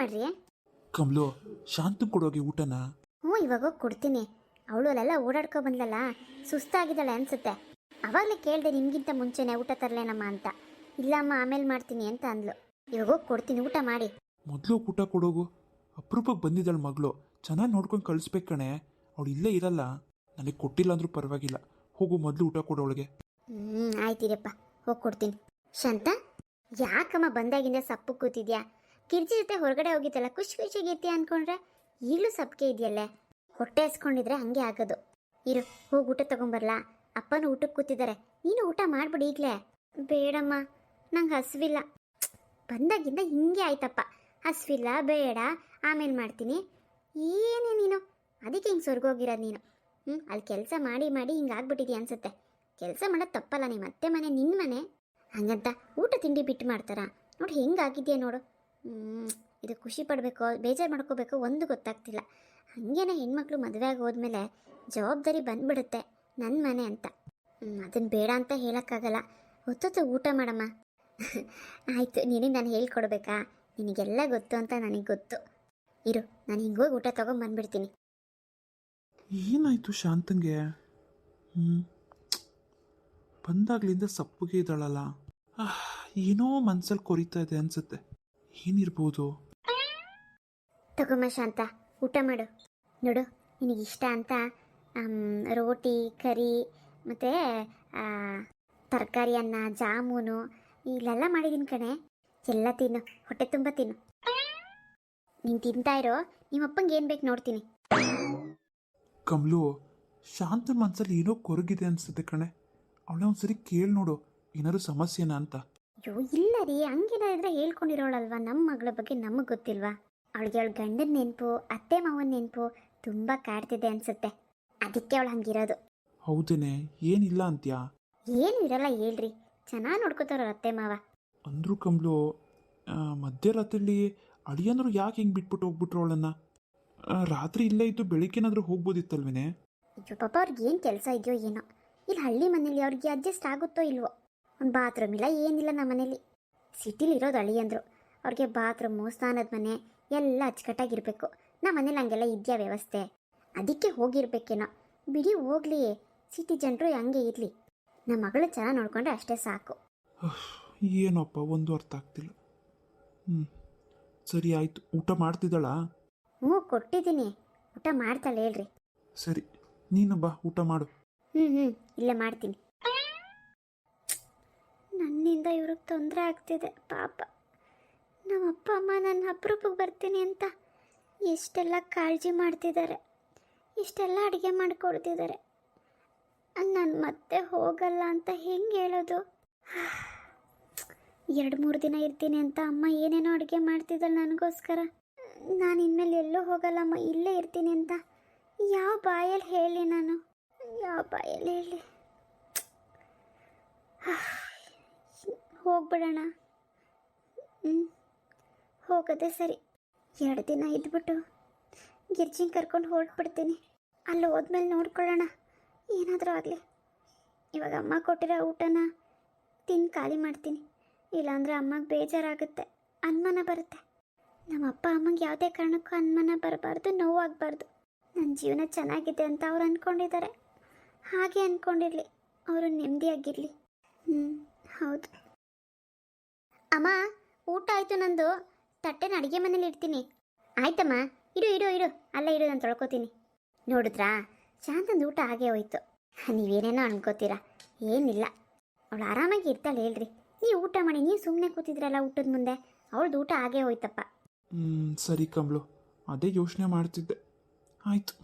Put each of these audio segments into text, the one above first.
ಮಾಡ್ರಿ? ಕಮಲು ಶಾಂತ ಕೊಡೋಗಿ ಊಟನ? ಹ್ಞೂ ಇವಾಗ ಹೋಗಿ ಕೊಡ್ತೀನಿ. ಅವಳು ಅಲ್ಲೆಲ್ಲ ಓಡಾಡ್ಕೊ ಬಂದ್ಲಲ್ಲ ಸುಸ್ತಾಗಿದ್ದಾಳೆ ಅನ್ಸುತ್ತೆ. ಅವಾಗಲೇ ಕೇಳಿದೆ ನಿಮ್ಗಿಂತ ಮುಂಚೆನೆ ಊಟ ತರಲೇನಮ್ಮ ಅಂತ. ಇಲ್ಲಮ್ಮ ಆಮೇಲೆ ಮಾಡ್ತೀನಿ ಅಂತ ಅಂದ್ಲು. ಇವಾಗ ಹೋಗಿ ಕೊಡ್ತೀನಿ ಊಟ ಮಾಡಿ. ಮೊದಲು ಊಟ ಕೊಡೋಗು. ಅಪರೂಪಕ್ಕೆ ಬಂದಿದ್ದಾಳೆ ಮಗಳು. ಚೆನ್ನಾಗಿ ನೋಡ್ಕೊಂಡು ಕಳಿಸ್ಬೇಕು ಕಣೆ. ಅವಳು ಇಲ್ಲೇ ಇರಲ್ಲ. ನನಗೆ ಕೊಟ್ಟಿಲ್ಲ ಅಂದ್ರೂ ಪರವಾಗಿಲ್ಲ. ಹೋಗು ಮೊದಲು ಊಟ ಕೊಡೋಳಿಗೆ ಹ್ಞೂ ಆಯ್ತಿರಪ್ಪ ಹೋಗಿ ಕೊಡ್ತೀನಿ. ಶಾಂತ ಯಾಕಮ್ಮ ಬಂದಾಗಿಂದ ಸಪ್ಪು ಕೂತಿದ್ಯಾ? ಕಿರ್ಚಿ ಜೊತೆ ಹೊರಗಡೆ ಹೋಗಿದ್ದಲ್ಲ, ಖುಷಿ ಖುಷಿಗಿರ್ತೀಯ ಅನ್ಕೊಂಡ್ರೆ? ಈಗಲೂ ಸಪ್ಕೆ ಇದೆಯಲ್ಲೇ? ಹೊಟ್ಟೆ ಹಸ್ಕೊಂಡಿದ್ರೆ ಹಂಗೆ ಆಗೋದು. ಇರು, ಹೋಗಿ ಊಟ ತಗೊಂಬರ್ಲಾ? ಅಪ್ಪನೂ ಊಟಕ್ಕೆ ಕೂತಿದ್ದಾರೆ. ನೀನು ಊಟ ಮಾಡ್ಬಿಡಿ ಈಗಲೇ. ಬೇಡಮ್ಮ, ನಂಗೆ ಹಸಿವಿಲ್ಲ. ಬಂದಾಗಿಂದ ಹಿಂಗೆ ಆಯ್ತಪ್ಪ. ಹಸಿವಿಲ್ಲ, ಬೇಡ, ಆಮೇಲೆ ಮಾಡ್ತೀನಿ. ಏನೇ ನೀನು? ಅದಕ್ಕೆ ಹಿಂಗೆ ಸ್ವರ್ಗೋಗಿರೋದು ನೀನು? ಹ್ಞೂ ಅಲ್ಲಿ ಕೆಲಸ ಮಾಡಿ ಮಾಡಿ ಹಿಂಗೆ ಆಗ್ಬಿಟ್ಟಿದ್ಯಾ ಅನ್ಸುತ್ತೆ. ಕೆಲಸ ಮಾಡೋದು ತಪ್ಪಲ್ಲ ನಿಮ್ಮ ಮತ್ತೆ ಮನೆ ನಿನ್ನ ಮನೆ. ಹಂಗಂತ ಊಟ ತಿಂಡಿ ಬಿಟ್ಟು ಮಾಡ್ತಾರಾ? ನೋಡಿ ಹೆಂಗಾಗಿದೆಯಾ ನೋಡು. ಇದು ಖುಷಿ ಪಡಬೇಕೋ, ಬೇಜಾರು ಮಾಡ್ಕೋಬೇಕೋ, ಒಂದು ಗೊತ್ತಾಗ್ತಿಲ್ಲ. ಹಾಗೇನೆ ಹೆಣ್ಮಕ್ಳು ಮದುವೆ ಆಗಿ ಹೋದ್ಮೇಲೆ ಜವಾಬ್ದಾರಿ ಬಂದ್ಬಿಡುತ್ತೆ ನನ್ನ ಮನೆ ಅಂತ. ಅದನ್ನು ಬೇಡ ಅಂತ ಹೇಳೋಕ್ಕಾಗಲ್ಲ. ಹೊತ್ತೊತ್ತು ಊಟ ಮಾಡಮ್ಮ. ಆಯಿತು, ನಿನಗೆ ನಾನು ಹೇಳ್ಕೊಡ್ಬೇಕಾ? ನಿನಗೆಲ್ಲ ಗೊತ್ತು ಅಂತ ನನಗೆ ಗೊತ್ತು. ಇರು, ನಾನು ಹಿಂಗೋಗಿ ಊಟ ತೊಗೊಂಬಂದ್ಬಿಡ್ತೀನಿ ಏನಾಯ್ತು ಶಾಂತಂಗೆ ಹ್ಞೂ ಬಂದಾಗ್ಲಿಂದ ಸಪ್ಪಗೆ ಇದ್ದಾಳಲ್ಲ. ಏನೋ ಮನ್ಸಲ್ಲಿ ಕೊರಿತಾ ಇದೆ ಅನ್ಸುತ್ತೆ. ಏನಿರ್ಬೋದು? ತಗೊಮ್ಮ ಶಾಂತ ಊಟ ಮಾಡು. ನೋಡು ನಿನಗೆ ಇಷ್ಟ ಅಂತ ರೋಟಿ ಕರಿ ಮತ್ತು ತರಕಾರಿ ಅನ್ನ ಜಾಮೂನು ಇಲ್ಲೆಲ್ಲ ಮಾಡಿದ್ದೀನಿ ಕಣೆ. ಎಲ್ಲ ತಿನ್ನು ಹೊಟ್ಟೆ ತುಂಬ ತಿನ್ನು. ನೀನು ತಿಂತಾ ಇರೋ ನಿಮ್ಮಪ್ಪಂಗೆ ಏನು ಬೇಕು ನೋಡ್ತೀನಿ. ಕಮಲು ಶಾಂತ ಮನ್ಸಲ್ಲಿ ಏನೋ ಕೊರಗಿದೆ ಅನ್ಸುತ್ತೆ ಕಣೆ. ಅವಳ ಒಂದ್ಸರಿ ಕೇಳಿ ನೋಡು ಏನಾದ್ರು ಸಮಸ್ಯೆನಾ ಅಂತ. ಅಯ್ಯೋ ಇಲ್ಲ ರೀ ಹಂಗೇನಾದ್ರೆ ಹೇಳ್ಕೊಂಡಿರೋಳಲ್ವಾ? ನಮ್ಮ ಮಗಳ ಬಗ್ಗೆ ನಮಗೆ ಗೊತ್ತಿಲ್ವಾ? ಅವಳಿಗೆ ಅವಳ ಗಂಡನ ನೆನಪು ಅತ್ತೆ ಮಾವನ ನೆನಪು ತುಂಬ ಕಾಡ್ತಿದೆ ಅನ್ಸುತ್ತೆ. ಅದಕ್ಕೆ ಅವಳು ಹಂಗಿರೋದು. ಹೌದೇನೆ. ಏನಿಲ್ಲ ಅಂತ್ಯಾ? ಏನು ಇರಲ್ಲ ಹೇಳ್ರಿ. ಚೆನ್ನಾಗಿ ನೋಡ್ಕೋತಾರ ಅತ್ತೆ ಮಾವ. ಅಂದ್ರು ಕಮ್ಲು ಆ, ಮಧ್ಯರಾತ್ರಿಲಿ ಅಳಿಯಂದ್ರು ಯಾಕೆ ಹಿಂಗೆ ಬಿಟ್ಬಿಟ್ಟು ಹೋಗ್ಬಿಟ್ರು ಅವಳನ್ನ? ಆ, ರಾತ್ರಿ ಇಲ್ಲೇ ಇದ್ದು ಬೆಳಿಗ್ಗೆನಾದ್ರೂ ಹೋಗ್ಬೋದಿತ್ತಲ್ವೇನೆ? ಅಯ್ಯೋ ಪಾಪ ಅವ್ರಿಗೆ ಏನು ಕೆಲಸ ಇದೆಯೋ ಏನೋ. ಇಲ್ಲಿ ಹಳ್ಳಿ ಮನೇಲಿ ಅವ್ರಿಗೆ ಅಡ್ಜಸ್ಟ್ ಆಗುತ್ತೋ ಇಲ್ವೋ? ಒಂದು ಬಾತ್ರೂಮ್ ಇಲ್ಲ ಏನಿಲ್ಲ ನಮ್ಮ ಮನೇಲಿ. ಸಿಟಿಲಿ ಇರೋದು ಹಳ್ಳಿ ಅಂದರು. ಅವ್ರಿಗೆ ಬಾತ್ರೂಮು ಸ್ನಾನದ ಮನೆ ಎಲ್ಲ ಅಚ್ಚುಕಟ್ಟಾಗಿರಬೇಕು. ನಮ್ಮ ಮನೇಲಿ ಹಂಗೆಲ್ಲ ಇದೆಯಾ ವ್ಯವಸ್ಥೆ? ಅದಕ್ಕೆ ಹೋಗಿರ್ಬೇಕೇನೋ. ಬಿಡಿ ಹೋಗ್ಲಿ ಸಿಟಿ ಜನರು ಹಂಗೆ ಇರಲಿ. ನಮ್ಮ ಮಗಳು ಚೆನ್ನಾಗಿ ನೋಡ್ಕೊಂಡ್ರೆ ಅಷ್ಟೇ ಸಾಕು. ಏನಪ್ಪ ಒಂದು ಅರ್ಥ ಆಗ್ತಿಲ್ಲ. ಹ್ಞೂ ಸರಿ ಆಯಿತು ಊಟ ಮಾಡ್ತಿದ್ದಾಳಾ? ಹ್ಞೂ ಕೊಟ್ಟಿದ್ದೀನಿ. ಊಟ ಮಾಡ್ತಾಳೆ ಹೇಳ್ರಿ. ಸರಿ ನೀನು ಬಾ ಊಟ ಮಾಡು. ಹ್ಞೂ ಹ್ಞೂ ಇಲ್ಲೇ ಮಾಡ್ತೀನಿ. ನನ್ನಿಂದ ಇವ್ರಿಗೆ ತೊಂದರೆ ಆಗ್ತಿದೆ, ಪಾಪ. ನಮ್ಮ ಅಪ್ಪ, ಅಮ್ಮ ನನ್ನ ಅಪರೂಪಕ್ಕೆ ಬರ್ತೀನಿ ಅಂತ ಎಷ್ಟೆಲ್ಲ ಕಾಳಜಿ ಮಾಡ್ತಿದ್ದಾರೆ ಇಷ್ಟೆಲ್ಲ ಅಡುಗೆ ಮಾಡಿಕೊಡ್ತಿದ್ದಾರೆ. ನಾನು ಮತ್ತೆ ಹೋಗಲ್ಲ ಅಂತ ಹೆಂಗೆ ಹೇಳೋದು? ಎರಡು ಮೂರು ದಿನ ಇರ್ತೀನಿ ಅಂತ ಅಮ್ಮ ಏನೇನೋ ಅಡುಗೆ ಮಾಡ್ತಿದ್ದಾಳೆ ನನಗೋಸ್ಕರ. ನಾನು ಇನ್ಮೇಲೆ ಎಲ್ಲೂ ಹೋಗಲ್ಲಮ್ಮ ಇಲ್ಲೇ ಇರ್ತೀನಿ ಅಂತ. ಯಾವ ಬಾಯಲ್ಲಿ ಹೇಳಿ ನಾನು? ಯಾವ ಬಾಯಲ್ಲಿ ಹೇಳಿ? ಹೋಗ್ಬಿಡೋಣ. ಹ್ಞೂ ಹೋಗೋದೇ ಸರಿ. ಎರಡು ದಿನ ಇದ್ಬಿಟ್ಟು ಗಿರ್ಜಿಂಗ್ ಕರ್ಕೊಂಡು ಹೊರಟ್ಬಿಡ್ತೀನಿ ಅಲ್ಲಿ ಹೋದ್ಮೇಲೆ ನೋಡ್ಕೊಳ್ಳೋಣ. ಏನಾದರೂ ಆಗಲಿ. ಇವಾಗ ಅಮ್ಮ ಕೊಟ್ಟಿರೋ ಊಟನ ತಿಂದು ಖಾಲಿ ಮಾಡ್ತೀನಿ. ಇಲ್ಲಾಂದರೆ ಅಮ್ಮಗೆ ಬೇಜಾರಾಗುತ್ತೆ. ಅನುಮಾನ ಬರುತ್ತೆ. ನಮ್ಮ ಅಪ್ಪ ಅಮ್ಮಂಗೆ ಯಾವುದೇ ಕಾರಣಕ್ಕೂ ಅನುಮಾನ ಬರಬಾರ್ದು, ನೋವಾಗಬಾರ್ದು. ನನ್ನ ಜೀವನ ಚೆನ್ನಾಗಿದೆ ಅಂತ ಅವ್ರು ಅಂದ್ಕೊಂಡಿದ್ದಾರೆ ಹಾಗೆ ಅಂದ್ಕೊಂಡಿರಲಿ ಅವರು ನೆಮ್ಮದಿಯಾಗಿರಲಿ. ಹ್ಞೂ ಹೌದು. ಅಮ್ಮ ಊಟ ಆಯಿತು ನಂದು. ತಟ್ಟೆನ ಅಡುಗೆ ಮನೇಲಿ ಇಡ್ತೀನಿ. ಆಯ್ತಮ್ಮ ಇಡು ಇಡು ಇಡು. ಅಲ್ಲೇ ಇಡು ನಾನು ತೊಳ್ಕೊತೀನಿ. ನೋಡಿದ್ರಾ ಶಾಂತಂದು ಊಟ ಹಾಗೆ ಹೋಯ್ತು. ನೀವೇನೇನೋ ಅನ್ಕೋತೀರಾ ಏನಿಲ್ಲ. ಅವಳು ಆರಾಮಾಗಿ ಇರ್ತಾಳೆ ಹೇಳ್ರಿ. ನೀವು ಊಟ ಮಾಡಿ ನೀವು ಸುಮ್ಮನೆ ಕೂತಿದ್ರಲ್ಲ ಊಟದ ಮುಂದೆ. ಅವಳದು ಊಟ ಹಾಗೆ ಹೋಯ್ತಪ್ಪ. ಹ್ಮ್, ಸರಿ ಕಂಬ್ಳು ಅದೇ ಯೋಚನೆ ಮಾಡ್ತಿದ್ದೆ. ಆಯ್ತು.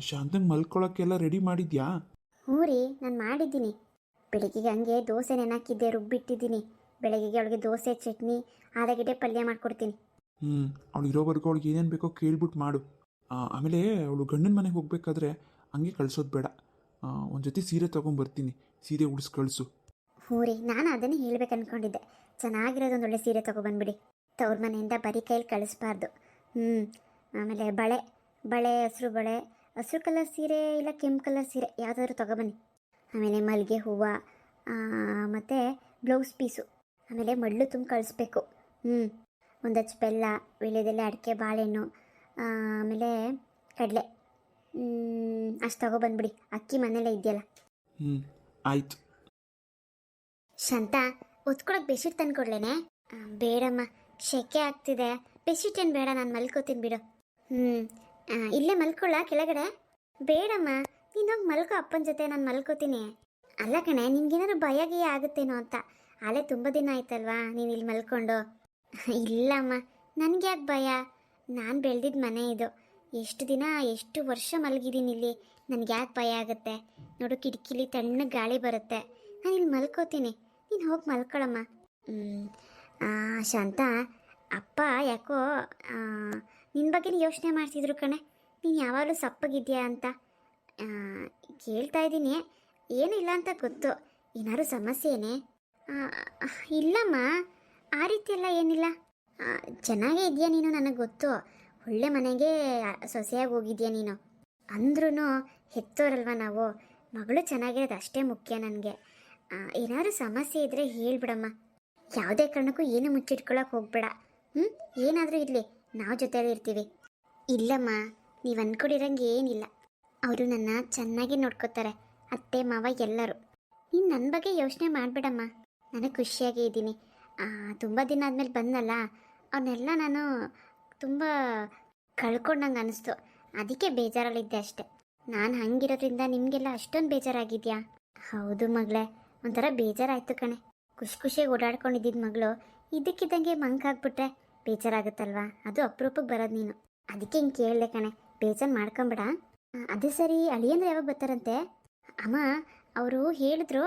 ಶಾಂತಂಗೆ ಮಲ್ಕೊಳಕ್ಕೆಲ್ಲ ರೆಡಿ ಮಾಡಿದ್ಯಾ? ಹ್ಞೂ ರೀ ನಾನು ಮಾಡಿದ್ದೀನಿ. ಬೆಳಿಗ್ಗೆ ಹಂಗೆ ದೋಸೆ ನೆನಾಕಿದ್ದೆ ರುಬ್ಬಿಟ್ಟಿದ್ದೀನಿ. ಬೆಳಗ್ಗೆಗೆ ಅವಳಿಗೆ ದೋಸೆ ಚಟ್ನಿ ಆಲೂಗಡ್ಡೆ ಪಲ್ಯ ಮಾಡ್ಕೊಡ್ತೀನಿ. ಹ್ಞೂ ಅವಳು ಇರೋವರೆಗೂ ಅವಳಿಗೆ ಏನೇನು ಬೇಕೋ ಕೇಳ್ಬಿಟ್ಟು ಮಾಡು. ಆಮೇಲೆ ಅವಳು ಗಂಡನ ಮನೆಗೆ ಹೋಗ್ಬೇಕಾದ್ರೆ ಹಂಗೆ ಕಳ್ಸೋದು ಬೇಡ. ಒಂದು ಜೊತೆ ಸೀರೆ ತೊಗೊಂಬರ್ತೀನಿ. ಸೀರೆ ಉಡ್ಸ್ ಕಳಿಸು. ಹ್ಞೂ ರೀ ನಾನು ಅದನ್ನೇ ಹೇಳ್ಬೇಕು ಅನ್ಕೊಂಡಿದ್ದೆ ಚೆನ್ನಾಗಿರೋದೊಂದು ಒಳ್ಳೆ ಸೀರೆ ತೊಗೊಬಂದ್ಬಿಡಿ. ತವ್ರ ಮನೆಯಿಂದ ಬರೀ ಕೈಲಿ ಕಳಿಸ್ಬಾರ್ದು. ಹ್ಞೂ ಆಮೇಲೆ ಬಳೆ ಬಳೆ ಹಸಿರು ಬಳೆ ಹಸಿರು ಕಲರ್ ಸೀರೆ ಇಲ್ಲ ಕೆಂಪು ಕಲರ್ ಸೀರೆ ಯಾವುದಾದ್ರು ತೊಗೊಬನ್ನಿ. ಆಮೇಲೆ ಮಲ್ಲಿಗೆ ಹೂವು ಮತ್ತು ಬ್ಲೌಸ್ ಪೀಸು. ಆಮೇಲೆ ಮಳ್ಳು ತುಂಬ ಕಳಿಸ್ಬೇಕು. ಹ್ಞೂ ಒಂದಚ್ಚು ಬೆಲ್ಲ ವೀಳ್ಯದೆಲೆ ಅಡಿಕೆ ಬಾಳೆಹಣ್ಣು ಆಮೇಲೆ ಕಡಲೆ. ಅಷ್ಟು ತಗೊಬಂದ್ಬಿಡಿ ಅಕ್ಕಿ ಮನೇಲೇ ಇದೆಯಲ್ಲ. ಹ್ಞೂ ಆಯ್ತು. ಶಾಂತ ಒತ್ಕೊಳಕ್ಕೆ ಬೆಡ್ಶೀಟ್ ತಂದು ಕೊಡ್ಲೇನೆ? ಬೇಡಮ್ಮ ಶೆಕೆ ಆಗ್ತಿದೆ. ಬೆಡ್ಶೀಟ್ ಏನು ಬೇಡ ನಾನು ಮಲ್ಕೋತೀನಿ ಬಿಡು. ಹ್ಞೂ ಇಲ್ಲೇ ಮಲ್ಕೊಳ್ಳ ಕೆಳಗಡೆ? ಬೇಡಮ್ಮ ನೀನು ಹೋಗಿ ಮಲ್ಕೋ ಅಪ್ಪನ ಜೊತೆ ನಾನು ಮಲ್ಕೋತೀನಿ. ಅಲ್ಲ ಕಣೆ ನಿನ್ಗೇನಾದ್ರು ಭಯ ಗೀಯ ಆಗುತ್ತೇನೋ ಅಂತ. ಅಲ್ಲೇ ತುಂಬ ದಿನ ಆಯ್ತಲ್ವಾ ನೀನು ಇಲ್ಲಿ ಮಲ್ಕೊಂಡು? ಇಲ್ಲಮ್ಮ, ನನಗೆ ಯಾಕೆ ಭಯ? ನಾನು ಬೆಳೆದಿದ್ದ ಮನೆ ಇದು. ಎಷ್ಟು ದಿನ, ಎಷ್ಟು ವರ್ಷ ಮಲಗಿದ್ದೀನಿ ಇಲ್ಲಿ? ನನಗೆ ಯಾಕೆ ಭಯ ಆಗುತ್ತೆ? ನೋಡು, ಕಿಟಕಿಲಿ ತಣ್ಣಗೆ ಗಾಳಿ ಬರುತ್ತೆ. ನಾನು ಇಲ್ಲಿ ಮಲ್ಕೋತೀನಿ. ನೀನು ಹೋಗಿ ಮಲ್ಕೊಳಮ್ಮ. ಶಾಂತ, ಅಪ್ಪ ಯಾಕೋ ನಿನ್ನ ಬಗ್ಗೆನೇ ಯೋಚನೆ ಮಾಡ್ತಿದ್ರು ಕಣೆ. ನೀನು ಯಾವಾಗಲೂ ಸಪ್ಪಗಿದ್ಯಾ ಅಂತ? ಕೇಳ್ತಾ ಇದ್ದೀನಿ. ಏನಿಲ್ಲ ಅಂತ ಗೊತ್ತು. ಏನಾದ್ರು ಸಮಸ್ಯೆನೇ? ಇಲ್ಲಮ್ಮ, ಆ ರೀತಿ ಎಲ್ಲ ಏನಿಲ್ಲ ಚೆನ್ನಾಗೇ ಇದೆಯಾ ನೀನು ನನಗೆ ಗೊತ್ತು. ಒಳ್ಳೆ ಮನೆಗೆ ಸೊಸೆಯಾಗಿ ಹೋಗಿದ್ಯಾ ನೀನು. ಅಂದ್ರೂ ಹೆತ್ತೋರಲ್ವ ನಾವು. ಮಗಳು ಚೆನ್ನಾಗಿರೋದು ಅಷ್ಟೇ ಮುಖ್ಯ ನನಗೆ. ಏನಾದ್ರು ಸಮಸ್ಯೆ ಇದ್ದರೆ ಹೇಳ್ಬಿಡಮ್ಮ. ಯಾವುದೇ ಕಾರಣಕ್ಕೂ ಏನು ಮುಚ್ಚಿಟ್ಕೊಳಕ್ಕೆ ಹೋಗ್ಬೇಡ. ಹ್ಞೂ ಏನಾದರೂ ಇರಲಿ. ನಾವು ಜೊತೆಲಿ ಇರ್ತೀವಿ. ಇಲ್ಲಮ್ಮ, ನೀವು ಅಂದ್ಕೊಂಡಿರಂಗೆ ಏನಿಲ್ಲ. ಅವರು ನನ್ನ ಚೆನ್ನಾಗಿ ನೋಡ್ಕೋತಾರೆ. ಅತ್ತೆ, ಮಾವ ಎಲ್ಲರೂ. ನೀನು ನನ್ನ ಬಗ್ಗೆ ಯೋಚನೆ ಮಾಡಬೇಡಮ್ಮ. ನನಗೆ ಖುಷಿಯಾಗೇ ಇದ್ದೀನಿ. ತುಂಬ ದಿನ ಆದಮೇಲೆ ಬಂದಲ್ಲ ಅವನ್ನೆಲ್ಲ ನಾನು ತುಂಬ ಕಳ್ಕೊಂಡಂಗೆ ಅನಿಸ್ತು. ಅದಕ್ಕೆ ಬೇಜಾರಲ್ಲಿದ್ದೆ ಅಷ್ಟೆ. ನಾನು ಹಂಗಿರೋದ್ರಿಂದ ನಿಮಗೆಲ್ಲ ಅಷ್ಟೊಂದು ಬೇಜಾರಾಗಿದ್ಯಾ? ಹೌದು ಮಗಳೇ, ಒಂಥರ ಬೇಜಾರಾಯಿತು ಕಣೆ. ಖುಷಿ ಖುಷಿಯಾಗಿ ಓಡಾಡ್ಕೊಂಡಿದ್ದಿದ್ದು ಮಗಳು, ಇದಕ್ಕಿದ್ದಂಗೆ ಮಂಕಾಗ್ಬಿಟ್ರೆ ಬೇಜಾರಾಗುತ್ತಲ್ವಾ? ಅದು ಅಪರೂಪಕ್ಕೆ ಬರೋದು ನೀನು. ಅದಕ್ಕೆ ಹಿಂಗೆ ಕೇಳಿದೆ ಕಣೆ, ಬೇಜಾರು ಮಾಡ್ಕೊಂಬೇಡ. ಅದೇ ಸರಿ, ಅಳಿಯಂದ್ರೆ ಯಾವಾಗ ಬರ್ತಾರಂತೆ? ಅಮ್ಮ, ಅವರು ಹೇಳಿದ್ರು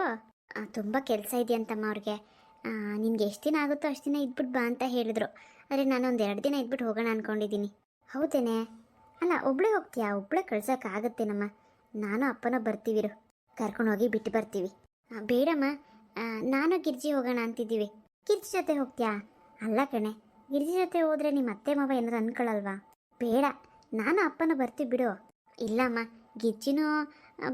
ತುಂಬ ಕೆಲಸ ಇದೆಯಂತಮ್ಮ ಅವ್ರಿಗೆ. ನಿನ್ಗೆ ಎಷ್ಟು ದಿನ ಆಗುತ್ತೋ ಅಷ್ಟು ದಿನ ಇದ್ಬಿಟ್ಟು ಬಾ ಅಂತ ಹೇಳಿದ್ರು. ಆದರೆ ನಾನು ಒಂದು ಎರಡು ದಿನ ಇದ್ಬಿಟ್ಟು ಹೋಗೋಣ ಅಂದ್ಕೊಂಡಿದ್ದೀನಿ ಹೌದೇನೆ? ಅಲ್ಲ ಒಬ್ಳೆ ಹೋಗ್ತೀಯಾ? ಒಬ್ಳೆ ಕಳ್ಸೋಕ್ಕಾಗತ್ತೇನಮ್ಮ ನಾನು ಅಪ್ಪನ ಬರ್ತೀವಿರು. ಕರ್ಕೊಂಡು ಹೋಗಿ ಬಿಟ್ಟು ಬರ್ತೀವಿ. ಬೇಡಮ್ಮ. ನಾನು ಗಿರ್ಜಿ ಹೋಗೋಣ ಅಂತಿದ್ದೀವಿ. ಗಿರ್ಜಿ ಜೊತೆ ಹೋಗ್ತೀಯಾ? ಅಲ್ಲ ಕಣೆ ಗಿರ್ಜಿ ಜೊತೆ ಹೋದರೆ ನಿಮ್ಮ ಅತ್ತೆ ಮಾವ ಏನಾದ್ರು ಅನ್ಕೊಳ್ಳಲ್ವಾ ಬೇಡ ನಾನು ಅಪ್ಪನ ಬರ್ತೀವಿ ಬಿಡು. ಇಲ್ಲಮ್ಮ ಗಿರ್ಜಿನೂ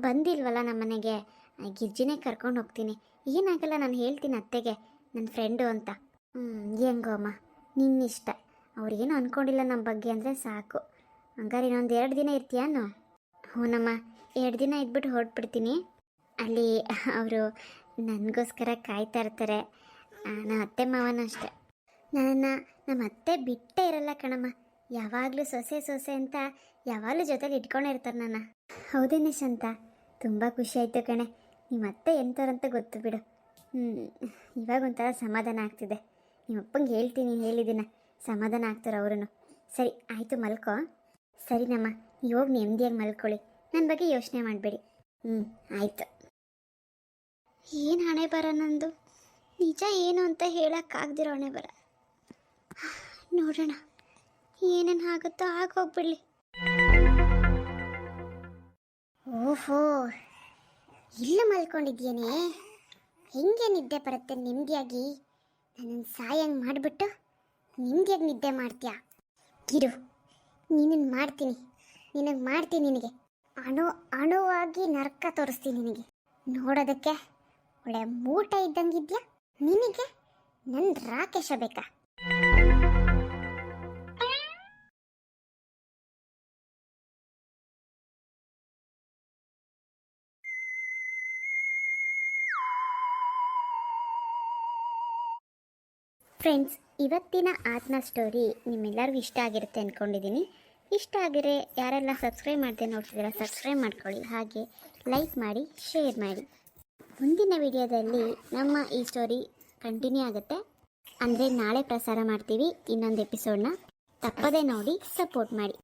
ಬಂದಿಲ್ವಲ್ಲ ನಮ್ಮ ಮನೆಗೆ ಆ, ಗಿರ್ಜಿನೇ ಕರ್ಕೊಂಡು ಹೋಗ್ತೀನಿ. ಏನಾಗಲ್ಲ, ನಾನು ಹೇಳ್ತೀನಿ ಅತ್ತೆಗೆ ನನ್ನ ಫ್ರೆಂಡು ಅಂತ. ಹ್ಞೂ ಹೆಂಗೋ ಅಮ್ಮ, ನಿನ್ನಿಷ್ಟ. ಅವ್ರೇನು ಅಂದ್ಕೊಂಡಿಲ್ಲ ನಮ್ಮ ಬಗ್ಗೆ ಅಂದರೆ ಸಾಕು. ಹಂಗಾರೆ ಇನ್ನೊಂದು ಎರಡು ದಿನ ಇರ್ತೀಯಾನು ಹ್ಞೂನಮ್ಮ ಎರಡು ದಿನ ಇದ್ಬಿಟ್ಟು ಹೊರಟ್ಬಿಡ್ತೀನಿ. ಅಲ್ಲಿ ಅವರು ನನಗೋಸ್ಕರ ಕಾಯ್ತಾ ಇರ್ತಾರೆ. ನಮ್ಮ ಅತ್ತೆ ಮಾವನೂ ಅಷ್ಟೆ. ನನ್ನನ್ನು ನಮ್ಮ ಅತ್ತೆ ಬಿಟ್ಟೇ ಇರಲ್ಲ ಕಣಮ್ಮ. ಯಾವಾಗಲೂ ಸೊಸೆ ಸೊಸೆ ಅಂತ ಯಾವಾಗಲೂ ಜೊತೆಲಿ ಇಟ್ಕೊಂಡೇ ಇರ್ತಾರೆ ನನ್ನ ಹೌದೇನೆ ಶಾಂತ? ತುಂಬ ಖುಷಿ ಆಯಿತು ಕಣೆ. ನಿಮ್ಮ ಅತ್ತೆ ಎಂಥವ್ರಂತ ಗೊತ್ತು ಬಿಡು. ಹ್ಞೂ ಇವಾಗ ಒಂಥರ ಸಮಾಧಾನ ಆಗ್ತಿದೆ. ನಿಮ್ಮ ಅಪ್ಪಂಗೆ ಹೇಳ್ತೀನಿ ಹೇಳಿದ್ದೀನ ಸಮಾಧಾನ ಆಗ್ತಾರೆ ಅವರು ಸರಿ, ಆಯಿತು ಮಲ್ಕೋ. ಸರಿನಮ್ಮ ನೀವು ಹೋಗಿ ನೆಮ್ಮದಿಯಾಗಿ ಮಲ್ಕೊಳ್ಳಿ. ನನ್ನ ಬಗ್ಗೆ ಯೋಚನೆ ಮಾಡಬೇಡಿ. ಹ್ಞೂ ಆಯಿತು. ಏನು ಹಣೆ ಬರ ನಂದು? ನಿಜ ಏನು ಅಂತ ಹೇಳೋಕ್ಕಾಗ್ದಿರೋ ಹಣೆ ಬರ? ನೋಡೋಣ. ಏನೇನು ಆಗುತ್ತೋ ಆಗೋಗ್ಬಿಡ್ಲಿ ಓಹೋ ಇಲ್ಲ ಮಲ್ಕೊಂಡಿದ್ಯೇನೆ ಹೆಂಗೆ ನಿದ್ದೆ ಬರುತ್ತೆ ನೆಮ್ಮದಿಯಾಗಿ? ನನ್ನನ್ನು ಸಾಯಂಗೆ ಮಾಡಿಬಿಟ್ಟು ನೆಮ್ಮದಿಯಾಗಿ ನಿದ್ದೆ ಮಾಡ್ತೀಯಾ? ಇರು ನೀನನ್ನು ಮಾಡ್ತೀನಿ. ನಿನಗೆ ಮಾಡ್ತೀನಿ ನಿನಗೆ. ಅಣು, ಅಣುವಾಗಿ ನರಕ ತೋರಿಸ್ತೀನಿ ನಿನಗೆ. ನೋಡೋದಕ್ಕೆ ಒಳ್ಳೆ ಮೂಟ ಇದ್ದಂಗಿದ್ಯಾ? ನಿನಗೆ? ನನ್ನ ರಾಕೇಶ ಬೇಕಾ? ಫ್ರೆಂಡ್ಸ್ ಇವತ್ತಿನ ಆತ್ಮ ಸ್ಟೋರಿ ನಿಮ್ಮೆಲ್ಲರಿಗೂ ಇಷ್ಟ ಆಗಿರುತ್ತೆ ಅಂದ್ಕೊಂಡಿದ್ದೀನಿ ಇಷ್ಟ ಆಗಿದ್ರೆ ಯಾರೆಲ್ಲ ಸಬ್ಸ್ಕ್ರೈಬ್ ಮಾಡದೆ ನೋಡ್ತಿದ್ದೀರಾ ಸಬ್ಸ್ಕ್ರೈಬ್ ಮಾಡ್ಕೊಳ್ಳಿ. ಹಾಗೆ ಲೈಕ್ ಮಾಡಿ ಶೇರ್ ಮಾಡಿ. ಮುಂದಿನ ವಿಡಿಯೋದಲ್ಲಿ ನಮ್ಮ ಈ ಸ್ಟೋರಿ ಕಂಟಿನ್ಯೂ ಆಗುತ್ತೆ. ಅಂದರೆ ನಾಳೆ ಪ್ರಸಾರ ಮಾಡ್ತೀವಿ. ಇನ್ನೊಂದು ಎಪಿಸೋಡ್ನ ತಪ್ಪದೇ ನೋಡಿ ಸಪೋರ್ಟ್ ಮಾಡಿ.